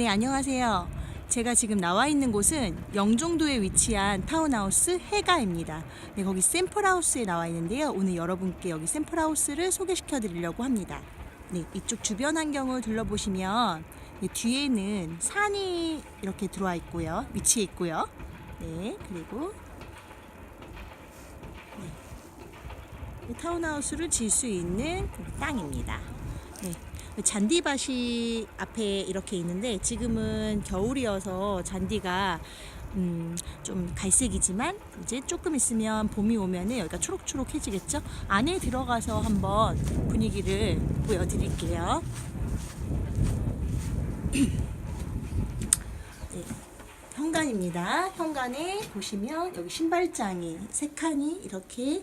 네, 안녕하세요. 제가 지금 나와 있는 곳은 영종도에 위치한 타운하우스 해가입니다. 네, 거기 샘플하우스에 나와 있는데요. 오늘 여러분께 여기 샘플하우스를 소개시켜 드리려고 합니다. 네, 이쪽 주변 환경을 둘러보시면 네, 뒤에는 산이 이렇게 들어와 있고요. 위치해 있고요. 네, 그리고 네, 이 타운하우스를 지을 수 있는 그 땅입니다. 네. 잔디밭이 앞에 이렇게 있는데 지금은 겨울이어서 잔디가 음, 좀 갈색이지만 이제 조금 있으면 봄이 오면은 여기가 초록초록해지겠죠? 안에 들어가서 한번 분위기를 보여드릴게요. 네, 현관입니다. 현관에 보시면 여기 신발장이 세 칸이 이렇게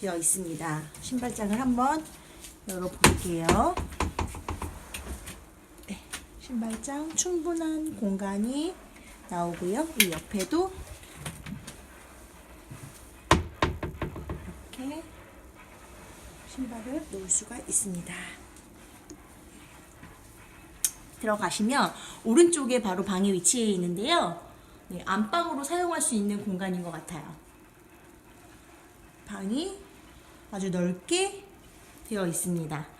되어 있습니다. 신발장을 한번 열어볼게요. 네, 신발장 충분한 공간이 나오고요. 이 옆에도 이렇게 신발을 놓을 수가 있습니다. 들어가시면 오른쪽에 바로 방이 위치해 있는데요. 네, 안방으로 사용할 수 있는 공간인 것 같아요. 방이 아주 넓게 되어 있습니다.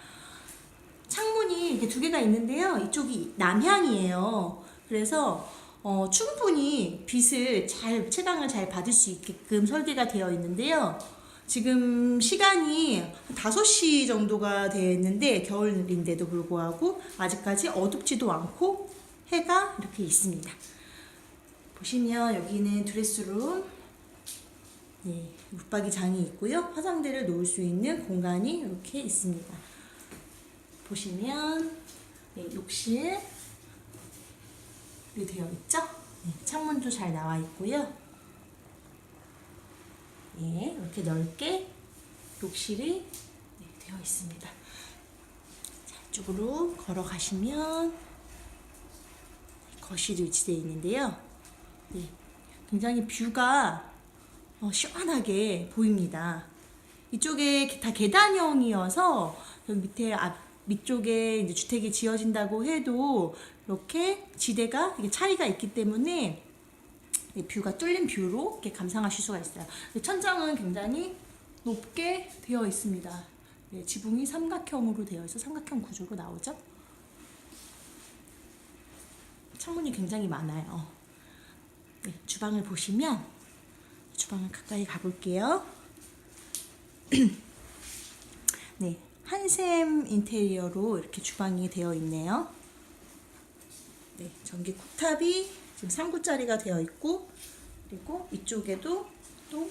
이렇게 두 개가 있는데요. 이쪽이 남향이에요. 그래서 어, 충분히 빛을 잘 채광을 잘 받을 수 있게끔 설계가 되어 있는데요. 지금 시간이 5시 정도가 되어 있는데 겨울인데도 불구하고 아직까지 어둡지도 않고 해가 이렇게 있습니다. 보시면 여기는 드레스룸 네, 붙박이 장이 있고요. 화장대를 놓을 수 있는 공간이 이렇게 있습니다. 보시면 네, 욕실 이렇게 되어 있죠? 네, 창문도 잘 나와 있고요. 예, 이렇게 넓게 욕실이 네, 되어 있습니다. 자, 이쪽으로 걸어가시면 거실이 위치되어 있는데요. 네, 굉장히 뷰가 어, 시원하게 보입니다. 이쪽에 다 계단형이어서 여기 밑에 앞 밑쪽에 이제 주택이 지어진다고 해도 이렇게 지대가 이게 차이가 있기 때문에 이 뷰가 뚫린 뷰로 이렇게 감상하실 수가 있어요. 천장은 굉장히 높게 되어 있습니다. 네, 지붕이 삼각형으로 되어 있어 삼각형 구조로 나오죠. 창문이 굉장히 많아요. 네, 주방을 보시면 주방을 가까이 가볼게요. 네, 한샘 인테리어로 이렇게 주방이 되어 있네요. 네, 전기 쿡탑이 지금 3구짜리가 되어 있고, 그리고 이쪽에도 또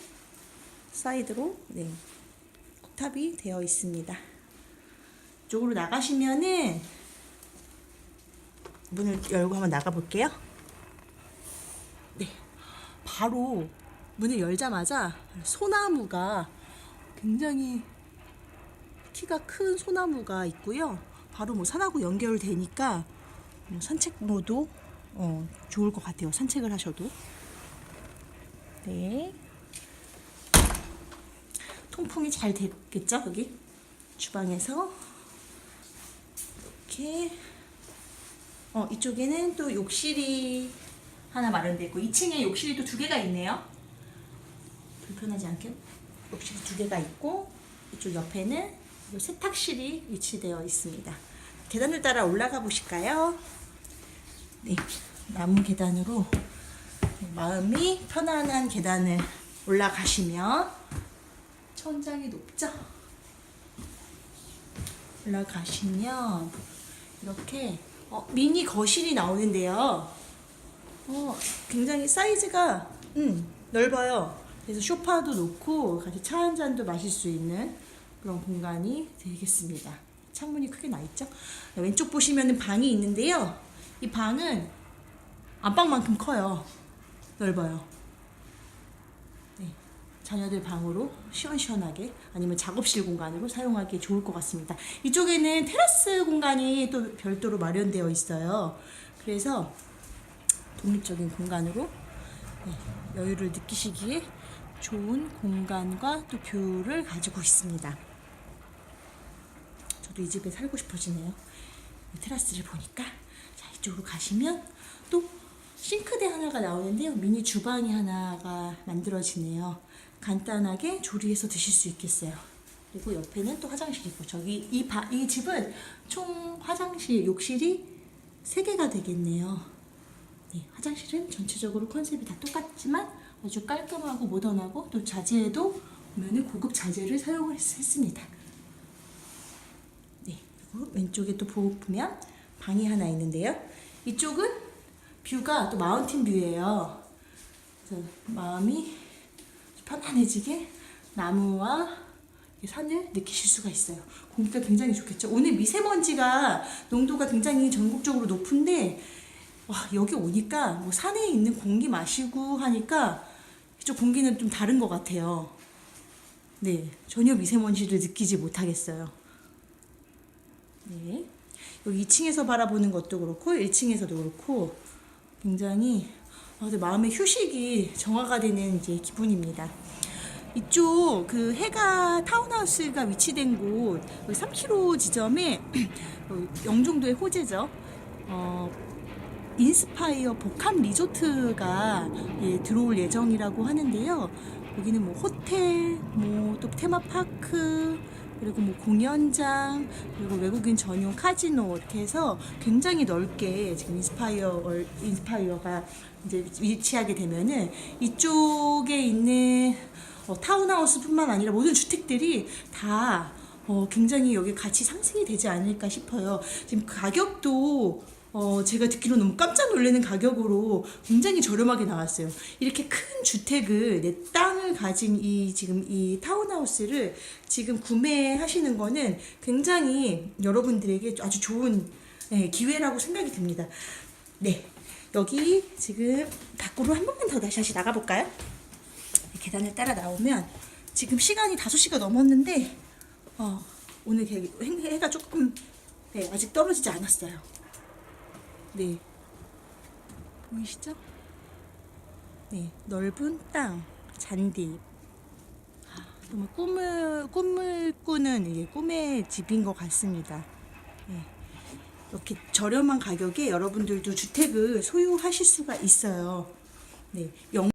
사이드로 네, 쿡탑이 되어 있습니다. 이쪽으로 나가시면은 문을 열고 한번 나가 볼게요. 네, 바로 문을 열자마자 소나무가 굉장히 키가 큰 소나무가 있고요. 바로 뭐 산하고 연결되니까 뭐 산책로도 어, 좋을 것 같아요. 산책을 하셔도. 네. 통풍이 잘 됐겠죠? 여기 주방에서 이렇게 어, 이쪽에는 또 욕실이 하나 마련되어 있고 2층에 욕실이 또 두 개가 있네요. 불편하지 않게 욕실이 두 개가 있고 이쪽 옆에는 이 세탁실이 위치되어 있습니다. 계단을 따라 올라가 보실까요? 네, 나무 계단으로 마음이 편안한 계단을 올라가시면 천장이 높죠? 올라가시면 이렇게 어, 미니 거실이 나오는데요. 어, 굉장히 사이즈가 음, 넓어요. 그래서 쇼파도 놓고 같이 차 한 잔도 마실 수 있는 그런 공간이 되겠습니다. 창문이 크게 나 있죠? 왼쪽 보시면 방이 있는데요. 이 방은 안방만큼 커요. 넓어요. 네, 자녀들 방으로 시원시원하게 아니면 작업실 공간으로 사용하기 좋을 것 같습니다. 이쪽에는 테라스 공간이 또 별도로 마련되어 있어요. 그래서 독립적인 공간으로 네, 여유를 느끼시기에 좋은 공간과 또 뷰를 가지고 있습니다. 저도 이 집에 살고 싶어지네요. 이 테라스를 보니까 자 이쪽으로 가시면 또 싱크대 하나가 나오는데요. 미니 주방이 하나가 만들어지네요. 간단하게 조리해서 드실 수 있겠어요. 그리고 옆에는 또 화장실이 있고 저기 이, 바, 이 집은 총 화장실, 욕실이 3개가 되겠네요. 네, 화장실은 전체적으로 컨셉이 다 똑같지만 아주 깔끔하고 모던하고 또 자재도 보면은 고급 자재를 사용을 했- 했습니다. 네, 그리고 왼쪽에 또 보- 보면 방이 하나 있는데요. 이쪽은 뷰가 또 마운틴 뷰예요. 그래서 마음이 편안해지게 나무와 이 산을 느끼실 수가 있어요. 공기가 굉장히 좋겠죠. 오늘 미세먼지가 농도가 굉장히 전국적으로 높은데 와 여기 오니까 뭐 산에 있는 공기 마시고 하니까 이쪽 공기는 좀 다른 것 같아요. 네, 전혀 미세먼지를 느끼지 못하겠어요. 네, 여기 2층에서 바라보는 것도 그렇고 1층에서도 그렇고 굉장히 아, 마음의 휴식이 정화가 되는 이제 기분입니다. 이쪽 그 해가 타운하우스가 위치된 곳 3km 지점에 어, 영종도의 호재죠. 어, 인스파이어 복합 리조트가 예, 들어올 예정이라고 하는데요. 여기는 뭐 호텔, 뭐 또 테마파크, 그리고 뭐 공연장, 그리고 외국인 전용 카지노 이렇게 해서 굉장히 넓게 지금 인스파이어 월- 인스파이어가 이제 위치하게 되면은 이쪽에 있는 어, 타운하우스뿐만 아니라 모든 주택들이 다 어, 굉장히 여기 가치 상승이 되지 않을까 싶어요. 지금 가격도 어, 제가 듣기로 너무 깜짝 놀라는 가격으로 굉장히 저렴하게 나왔어요. 이렇게 큰 주택을 내 땅을 가진 이 지금 이 타운하우스를 지금 구매하시는 거는 굉장히 여러분들에게 아주 좋은 예, 기회라고 생각이 듭니다. 네. 여기 지금 밖으로 한 번만 더 다시 나가 볼까요? 계단을 따라 나오면 지금 시간이 5시가 넘었는데 어, 오늘 개- 해- 해가 조금 네, 아직 떨어지지 않았어요. 네. 보이시죠? 네, 넓은 땅, 잔디. 아, 정말 꿈을 꿈을 꾸는 꿈의 집인 것 같습니다. 네. 이렇게 저렴한 가격에 여러분들도 주택을 소유하실 수가 있어요. 네, 영